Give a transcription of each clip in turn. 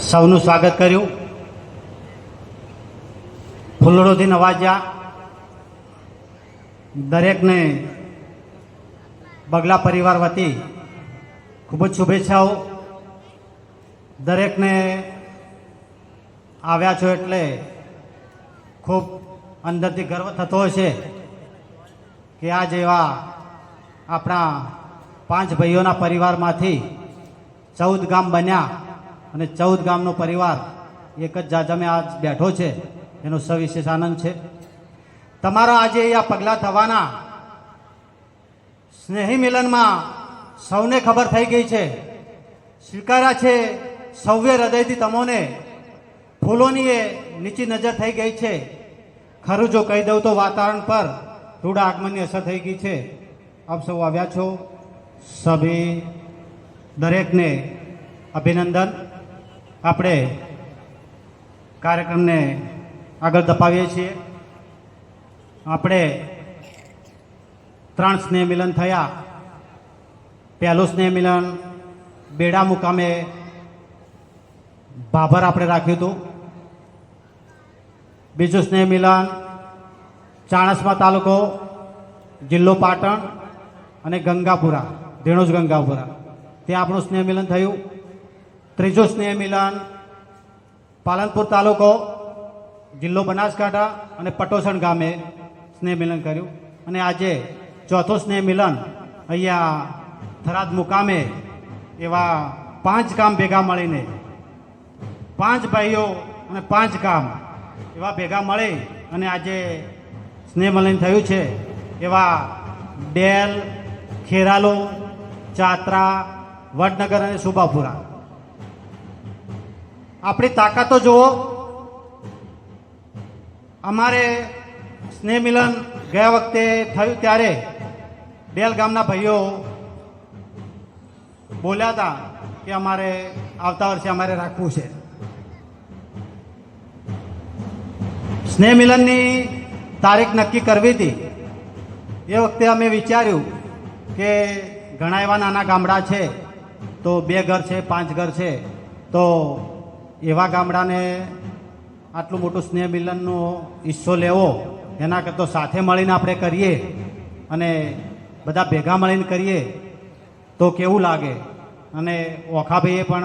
સૌનું સ્વાગત કર્યું. ફૂલડોથી નવાજ્યા દરેકને બગલા પરિવાર વતી ખૂબ જ શુભેચ્છાઓ. દરેકને આવ્યા છો એટલે ખૂબ અંદરથી ગર્વ થતો હશે કે આ જેવા આપણા પાંચ ભાઈઓના પરિવારમાંથી ચૌદ ગામ બન્યા. અને ચૌદ ગામનો પરિવાર, એક જ જાજમે આજ બેઠો છે, એનો સવિશેષ આનંદ છે. તમારા આજે અહીંયા પગલાં થવાના. સ્નેહી મિલનમાં સૌને ખબર થઈ ગઈ છે. સ્વીકાર્યા છે સૌએ હૃદયથી તમોને. ફૂલોની એ નીચી નજર થઈ ગઈ છે. ખરું જો કહી દઉં તો વાતાવરણ પર રૂડા આગમનની અસર થઈ ગઈ છે. આપ સૌ આવ્યા છો. સભી દરેકને અભિનંદન. આપણે કાર્યક્રમને આગળ ધપાવીએ છીએ. આપણે ત્રણ સ્નેહ મિલન થયા. પહેલું સ્નેહ મિલન બેડા મુકામે ભાભર આપણે રાખ્યું હતું. બીજું સ્નેહ મિલન ચાણસમા તાલુકો જિલ્લો પાટણ અને ગંગાપુરા, ધીણોજ ગંગાપુરા. ત્યાં આપણું સ્નેહ મિલન થયું. ત્રીજું સ્નેહ મિલન, પાલનપુર તાલુકો, જિલ્લો બનાસકાંઠા અને પટોસણ ગામે સ્નેહ મિલન કર્યું. અને આજે ચોથું સ્નેહ મિલન અહીંયા થરાદ મુકામે એવા પાંચ કામ ભેગા મળીને, પાંચ ભાઈઓ અને પાંચ કામ એવા ભેગા મળી અને આજે સ્નેહ મિલન થયું છે. એવા ડેલ, ખેરાલુ, ચાત્રા, વડનગર અને સુબાપુરા. આપણી તાકાતો જુઓ. અમારે સ્નેહ મિલન ગયા વખતે થયું ત્યારે ડેલ ગામના ભાઈઓ બોલ્યા હતા કે અમારે આવતા વર્ષે અમારે રાખવું છે. સ્નેહ મિલનની તારીખ નક્કી કરવી હતી. એ વખતે અમે વિચાર્યું કે ઘણા એવા નાના ગામડા છે, તો બે ઘર છે, પાંચ ઘર છે, તો એવા ગામડાને આટલું મોટું સ્નેહ મિલનનો હિસ્સો લેવો, એના કરતાં સાથે મળીને આપણે કરીએ અને બધા ભેગા મળીને કરીએ તો કેવું લાગે? અને ઓખાભાઈએ પણ,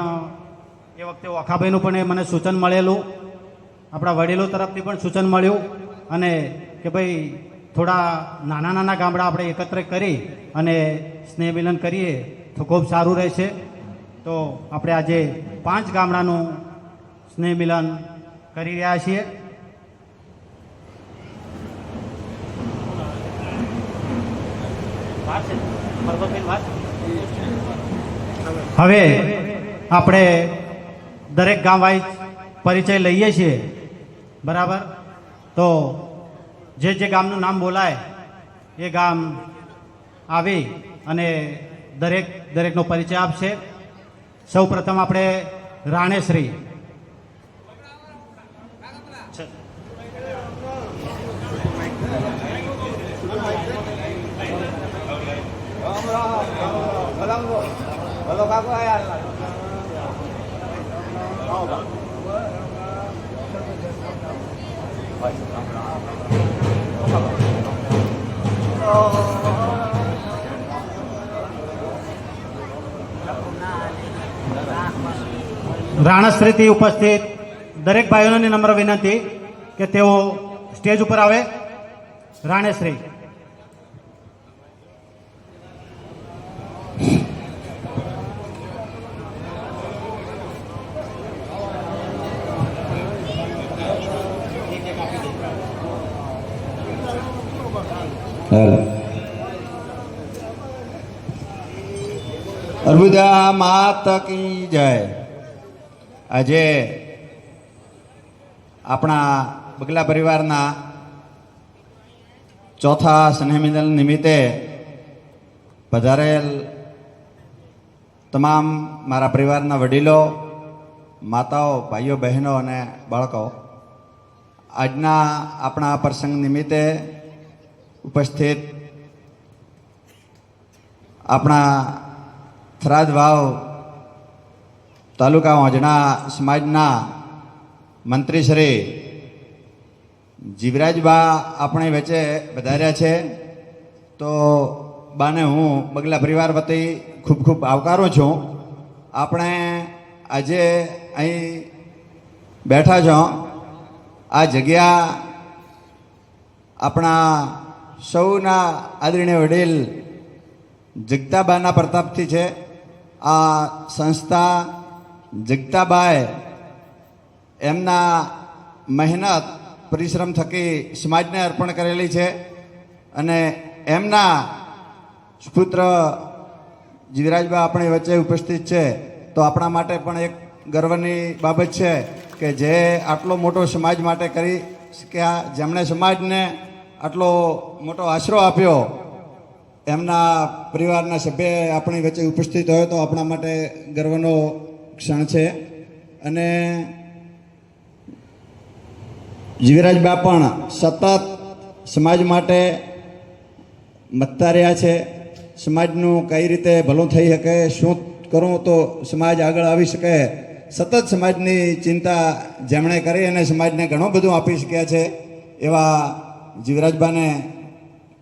એ વખતે ઓખાભાઈનું પણ એ મને સૂચન મળેલું. આપણા વડીલો તરફથી પણ સૂચન મળ્યું અને કે ભાઈ, થોડા નાના નાના ગામડા આપણે એકત્ર કરી અને સ્નેહ મિલન કરીએ તો ખૂબ સારું રહેશે. તો આપણે આજે પાંચ ગામડાનું સ્નેહ મિલન કરી રહ્યા છીએ. હવે આપણે દરેક ગામ વાઇઝ પરિચય લઈએ છીએ. બરાબર? તો જે જે ગામનું નામ બોલાય, એ ગામ આવી અને દરેક દરેકનો પરિચય આપશે. સૌ પ્રથમ આપણે રાણેશ્રી. Halo kaku ayah. રાણશ્રીથી ઉપસ્થિત દરેક ભાઈઓને નમ્ર વિનંતી કે તેઓ સ્ટેજ ઉપર આવે. રાણેશ્રી. અર્બુદા માત કી જય. આજે આપણા બગલા પરિવારના ચોથા સ્નેહમિલન નિમિત્તે પધારેલ તમામ મારા પરિવારના વડીલો, માતાઓ, ભાઈઓ, બહેનો અને બાળકો, આજના આપણા પ્રસંગ નિમિત્તે ઉપસ્થિત આપણા થરાદ વાવ તાલુકા હોજણા સમાજના મંત્રી શ્રી જીવરાજબા આપણી વચ્ચે વધાર્યા છે. તો બાને હું બગલા પરિવાર વતી ખૂબ ખૂબ આવકારું છું. આપણે આજે અહીં બેઠા છો. આ જગ્યા આપણા સૌના આદરણીય વડીલ જગતાબાના પ્રતાપથી છે. આ સંસ્થા જગતાબાએ એમના મહેનત, પરિશ્રમ થકી સમાજને અર્પણ કરેલી છે અને એમના સુપુત્ર જીવરાજબા આપણી વચ્ચે ઉપસ્થિત છે. તો આપણા માટે પણ એક ગર્વની બાબત છે કે જે આટલો મોટો સમાજ માટે કરી શક્યા. જેમણે સમાજને આટલો મોટો આશરો આપ્યો એમના પરિવારના સભ્ય આપણી વચ્ચે ઉપસ્થિત હોય તો આપણા માટે ગર્વનો ક્ષણ છે. અને જીવરાજબા પણ સતત સમાજ માટે મતતા રહ્યા છે. સમાજનું કઈ રીતે ભલું થઈ શકે, શું કરું તો સમાજ આગળ આવી શકે, સતત સમાજની ચિંતા જેમણે કરી અને સમાજને ઘણું બધું આપી શક્યા છે એવા જીવરાજબાને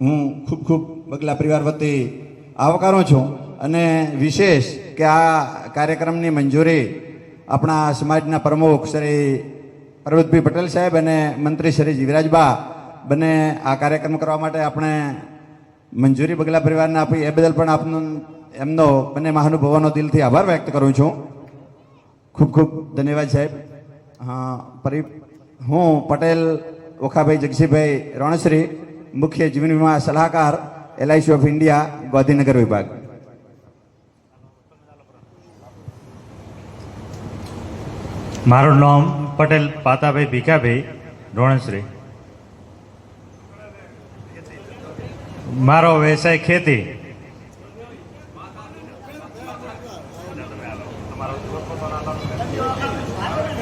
હું ખૂબ ખૂબ બગલા પરિવાર વતી આવકારું છું. અને વિશેષ કે આ કાર્યક્રમની મંજૂરી આપણા સમાજના પ્રમુખ શ્રી પરબતભાઈ પટેલ સાહેબ અને મંત્રી શ્રી જીવરાજબા બંને આ કાર્યક્રમ કરવા માટે આપણે મંજૂરી બગલા પરિવારને આપી એ બદલ પણ આપનો એમનો બંને મહાનુભાવોનો દિલથી આભાર વ્યક્ત કરું છું. ખૂબ ખૂબ ધન્યવાદ સાહેબ. હા, પરિ હું પટેલ, ઓખાભાઈ જગસીભાઈ રણશ્રી, મુખ્ય જીવન વીમા સલાહકાર એલઆઈસી ઓફ ઇન્ડિયા ગાંધીનગર વિભાગ મારું નામ પટેલ પાતાભાઈ ભીખાભાઈ રોણશ્રી મારો વ્યવસાય ખેતી.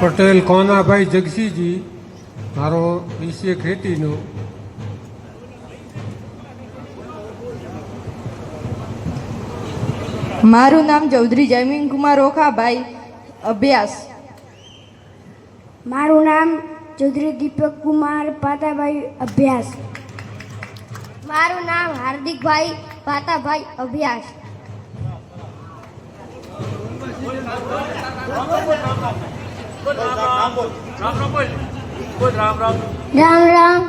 પટેલ કોનાભાઈ જગસીજી મારો વિષય ખેતીનો. મારું નામ ચૌધરી જમીન કુમાર ઓખાભાઈ. અભ્યાસ. મારું નામ ચૌધરી દીપક કુમાર પાતાભાઈ. અભ્યાસ. મારું નામ હાર્દિકભાઈ પાતાભાઈ. અભ્યાસ. રામ રામ.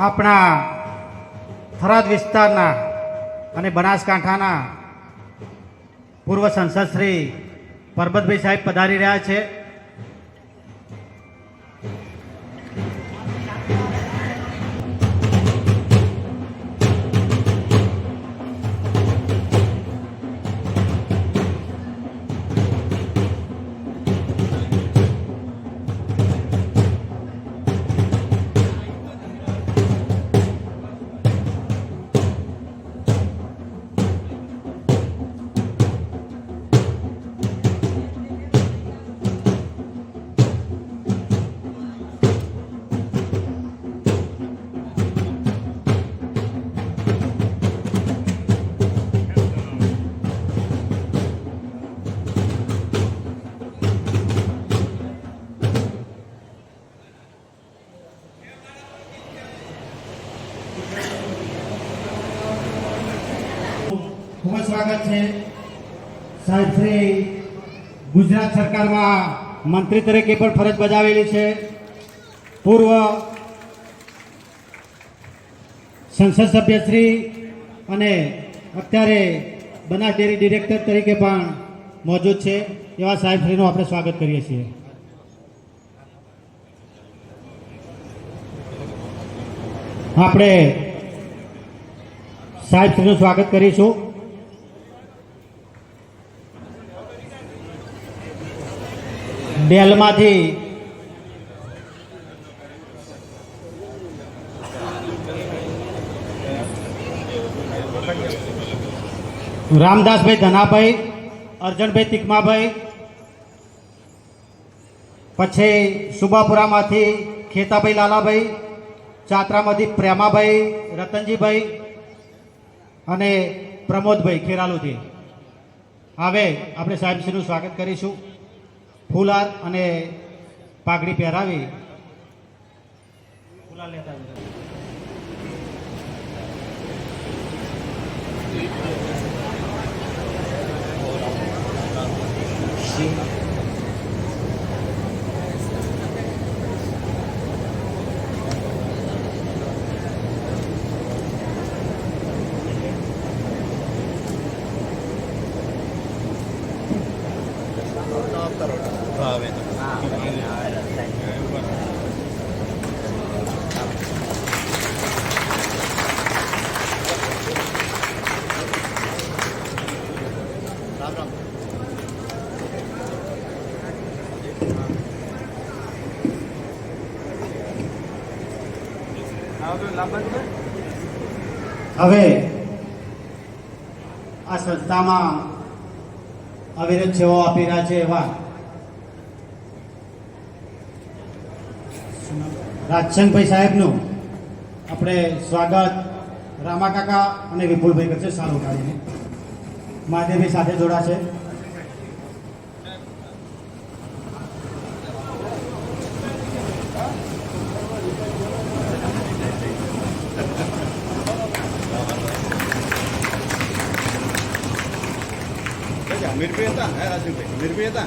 આપણા થરાદ વિસ્તારના અને બનાસકાંઠાના પૂર્વ સંસદ શ્રી પરબતભાઈ સાહેબ પધારી રહ્યા છે. છે. સાહેબશ્રી ગુજરાત સરકારમાં મંત્રી તરીકે પણ ફરજ બજાવેલી છે. પૂર્વ સંસદ સભ્યશ્રી અને અત્યારે બનાસ ડેરી ડિરેક્ટર તરીકે પણ મોજૂદ છે. એવા સાહેબશ્રીનું આપણે સ્વાગત કરીએ છીએ. આપણે સાહેબશ્રીનું સ્વાગત કરીશું. ડેલમાંથી રામદાસભાઈ ધનાભાઈ અર્જનભાઈ તિકમાભાઈ પછી સુબાપુરામાંથી ખેતાભાઈ લાલાભાઈ, ચાત્રામાંથી પ્રેમાભાઈ, રતનજીભાઈ અને પ્રમોદભાઈ ખેરાલુથી. હવે આપણે સાહેબશ્રીનું સ્વાગત કરીશું. ફૂલહાર અને પાઘડી પહેરાવી. ફૂલહાર લેતા હવે આ સંસ્થામાં અવિરત સેવાઓ આપી રહ્યા છે એવા રાજચંદભાઈ સાહેબનું આપણે સ્વાગત રામા કાકા અને વિપુલભાઈ કરશે સારું કાઢીને. મહાદેવભાઈ સાથે જોડાશે. નિર્ભયતા હે રાજુભાઈ નિર્ભયતા